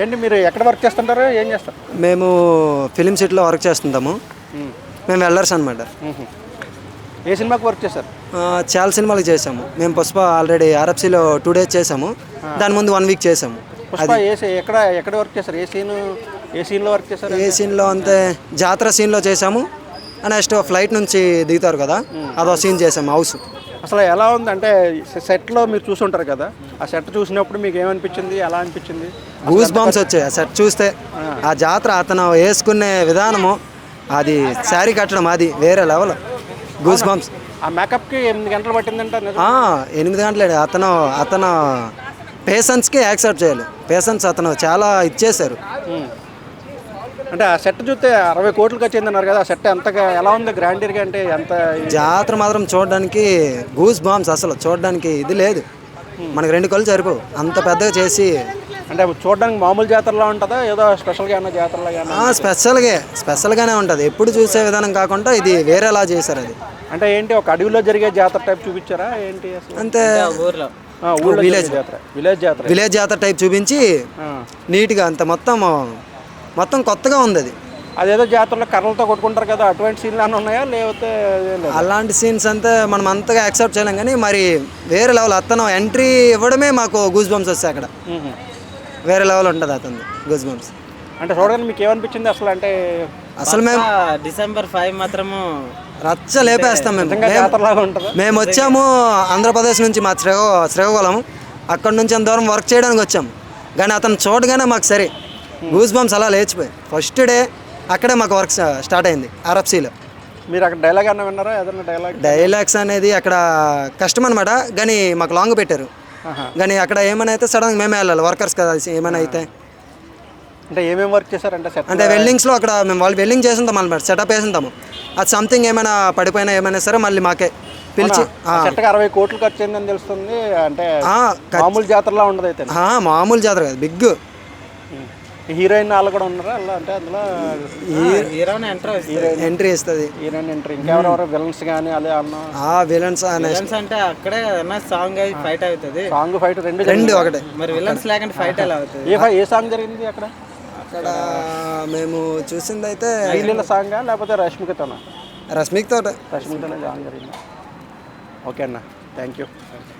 ఏంటి మీరు ఎక్కడ వర్క్ చేస్తుంటారు? ఏం చేస్తారు? మేము ఫిలిం సిటీలో వర్క్ చేస్తుంటాము. మేము. వెళ్ళర్స్ అనమాట. ఏ సినిమాకి వర్క్ చేశారు? చాలా సినిమాలు చేసాము మేము పుష్ప ఆల్రెడీ ఆర్ఎఫ్సీలో టూ డేస్ చేసాము దాని ముందు వన్ వీక్ చేసాము పుష్ప ఏ సీ- ఎక్కడ ఎక్కడ వర్క్ చేశారు? ఏ సీన్ ఏ సీన్లో వర్క్ చేశారు? ఏ సీన్లో అంతే జాతర సీన్లో చేసాము నెక్స్ట్ ఫ్లైట్ నుంచి దిగుతారు కదా. అదో సీన్ చేసాము హౌస్ అసలు ఎలా ఉంది అంటే సెట్లో మీరు చూసుంటారు కదా ఆ సెట్ చూసినప్పుడు మీకు ఏమనిపించింది ఎలా అనిపించింది? గూస్ బాంబ్స్ వచ్చాయి ఆ సెట్ చూస్తే. ఆ. జాతర అతను వేసుకునే విధానము అది శారీ కట్టడం అది వేరే లెవెల్ గూస్ బాంబ్స్ ఆ మేకప్కి ఎనిమిది గంటలు పట్టిందంట నిజం? ఎనిమిది గంటలే అతను అతను పేషెంట్స్కి యాక్సెప్ట్ చేయాలి. పేషెంట్స్ అతను చాలా ఇచ్చేశారు. అంటే ఆ సెట్ చూస్తే అరవై కోట్లు ఖర్చు అన్నారు కదా ఆ సెట్ ఎంతగా ఎలా ఉంది? గ్రాండీర్గా అంటే ఎంత జాతర మాత్రం చూడడానికి గూస్ బాంబ్స్ అసలు చూడడానికి ఇది లేదు. మనకి రెండు కళ్ళు సరిపోవు. అంత పెద్దగా చేసి అంటే చూడడానికి మామూలు జాతరలా ఉంటుందా? ఏదో స్పెషల్గా ఏమన్నా? ఆ, స్పెషల్గా స్పెషల్గానే ఉంటుంది. ఎప్పుడు చూసే విధానం కాకుండా ఇది వేరేలా చేశారు అది. అంటే ఏంటి ఒక అడవిలో జరిగే జాతర టైప్ చూపించారా? ఏంటి అసలు? అంతే ఊర్లో. ఆ, ఊళ్ళో జరిగే జాతర. విలేజ్ జాతర. విలేజ్ జాతర టైప్ చూపించి ఆ. నీట్గా అంత మొత్తం మొత్తం కొత్తగా ఉంది అది. అదేదో జాతరలో కర్రలతో కొట్టుకుంటారు కదా అటువంటి సీన్లు అన్నీ ఉన్నాయా? లేకపోతే? అలాంటి సీన్స్ అంతా మనం అంతగా యాక్సెప్ట్ చేయలేం కానీ మరి వేరే లెవెల్ అతను ఎంట్రీ ఇవ్వడమే మాకు గూస్ బంప్స్ వస్తాయి అక్కడ. వేరే లెవెల్ ఉంటుంది అతను గూస్ బంప్స్ అంటే చూడడానికి మీకు ఏమనిపించింది అసలు? అంటే అసలు మేము డిసెంబర్ ఫైవ్ మాత్రము రచ్చ లేపేస్తాం మేము. మేము- జాతరలాగా ఉంటుందా? మేము వచ్చాము ఆంధ్రప్రదేశ్ నుంచి మా శ్రీకాకుళం అక్కడ నుంచి అంత దూరం వర్క్ చేయడానికి వచ్చాము కానీ అతను చూడగానే మాకు సరే. గూస్ బంప్స్ అలా లేచిపోయి ఫస్ట్ డే అక్కడే మాకు వర్క్ స్టార్ట్ అయింది ఆర్ఎఫ్సీలో. మీరు అక్కడ డైలాగ్ అన్న విన్నారా? ఏదన్నా డైలాగ్? డైలాగ్స్ అనేది అక్కడ కష్టం అనమాట కానీ మాకు లాంగ్ పెట్టారు. కానీ అక్కడ ఏమైనా అయితే సడన్గా మేమే వెళ్ళాలి వర్కర్స్ కదా ఏమైనా అయితే. అంటే ఏమేమి వర్క్ చేశారంటే అంటే వెల్డింగ్స్లో అక్కడ మేము వాళ్ళు వెల్డింగ్ చేసింటాం అనమాట సెటప్ వేసింటాము అది సంథింగ్ ఏమైనా పడిపోయినా ఏమైనా సరే మళ్ళీ మాకే పిలిచి అరవై కోట్లు ఖర్చు అయిందని తెలుస్తుంది అంటే మామూలు జాతరలా ఉండదు అయితే. మామూలు జాతర కాదు బిగ్ హీరోయిన్ వాళ్ళు కూడా ఉన్నారా? అలా అంటే అందులో హీరోని ఎంటర్ ఎంట్రీ ఇస్తుంది. Heroine entry. ఇంకెవరెవరో విలన్స్ కానీ అదే అన్న ఆ విలన్స్ విలన్స్ అంటే అక్కడే సాంగ్ అయి ఫైట్ అవుతుంది. సాంగ్ ఫైట్ రెండు రెండు ఒకటే. మరి విలన్స్ లేకుండా ఫైట్ ఎలా అవుతుంది? ఏ ఏ సాంగ్ జరిగింది అక్కడ? అక్కడ మేము చూసింది అయితే శ్రీలీల సాంగా లేకపోతే రష్మికతోనా రష్మిక్ తోట. రష్మికతోనే సాంగ్ జరిగింది. ఓకే అన్న. Thank you